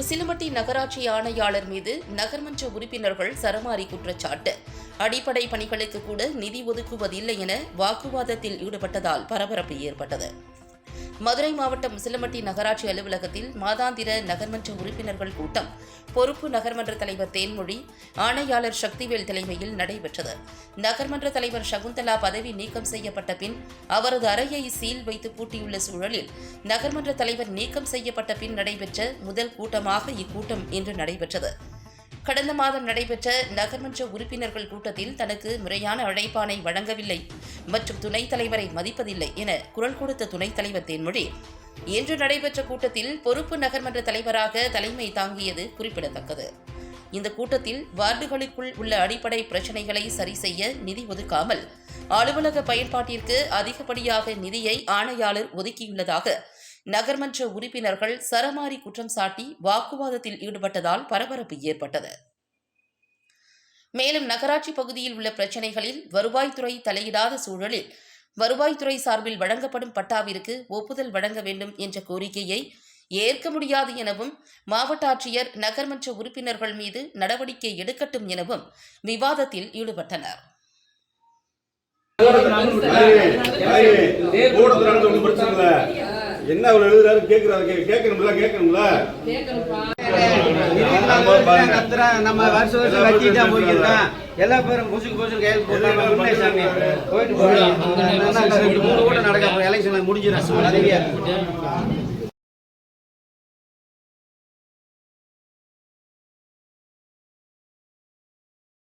உசிலம்பட்டி நகராட்சி ஆணையாளர் மீது நகர்மன்ற உறுப்பினர்கள் சரமாரி குற்றச்சாட்டு. அடிப்படை பணிகளுக்கு கூட நிதி ஒதுக்குவதில்லை என வாக்குவாதத்தில் ஈடுபட்டதால் பரபரப்பு ஏற்பட்டது. மதுரை மாவட்டம் உசிலம்பட்டி நகராட்சி அலுவலகத்தில் மாதாந்திர நகர்மன்ற உறுப்பினர்கள் கூட்டம். பொறுப்பு நகர்மன்ற தலைவர் தேன்மொழி ஆணையாளர் சக்திவேல் தலைமையில் நடைபெற்றது. நகர்மன்ற தலைவர் சகுந்தலா பதவி நீக்கம் செய்யப்பட்ட பின் அவரது அறையை சீல் வைத்து பூட்டியுள்ள சூழலில் நகர்மன்ற தலைவர் நீக்கம் செய்யப்பட்ட பின் நடைபெற்ற முதல் கூட்டமாக இக்கூட்டம் இன்று நடைபெற்றது. கடந்த மாதம் நடைபெற்ற நகர்மன்ற உறுப்பினர்கள் கூட்டத்தில் தனக்கு முறையான அழைப்பானை வழங்கவில்லை. மற்றும் துணைத் தலைவரை மதிப்பதில்லை என குரல் கொடுத்த துணைத் தலைவர் தேன்மொழி. இன்று நடைபெற்ற கூட்டத்தில் பொறுப்பு நகர்மன்ற தலைவராக தலைமை தாங்கியது குறிப்பிடத்தக்கது. இந்த கூட்டத்தில் வார்டுகளுக்குள் உள்ள அடிப்படை பிரச்சினைகளை சரி செய்ய நிதி ஒதுக்காமல் அலுவலக பயன்பாட்டிற்கு அதிகப்படியாக நிதியை ஆணையாளர் ஒதுக்கியுள்ளதாக நகர்மன்ற உறுப்பினர்கள் சரமாரி குற்றம் சாட்டி வாக்குவாதத்தில் ஈடுபட்டதால் பரபரப்பு ஏற்பட்டது. மேலும் நகராட்சி பகுதியில் உள்ள பிரச்சினைகளில் வருவாய்த்துறை தலையிடாத சூழலில் வருவாய்த்துறை சார்பில் வழங்கப்படும் பட்டாவிற்கு ஒப்புதல் வழங்க வேண்டும் என்ற கோரிக்கையை ஏற்க முடியாது எனவும் மாவட்ட ஆட்சியர் நகர்மன்ற உறுப்பினர்கள் மீது நடவடிக்கை எடுக்கட்டும் எனவும் விவாதத்தில் ஈடுபட்டனர். என்ன அவர் எழுதுறாரு கேக்குறாரு கேட்கணும்ல கேட்கணும்ல நம்ம வருஷம் வருஷம் தான் போய்க்கிறோம். எல்லா பேரும் புசுக்கு புசுக்கு கையில் போட்டாங்க. சாமி. போயிட்டு மூணு கூட நடக்க போறோம். எலெக்ஷன் முடிஞ்சிடும் நிறைய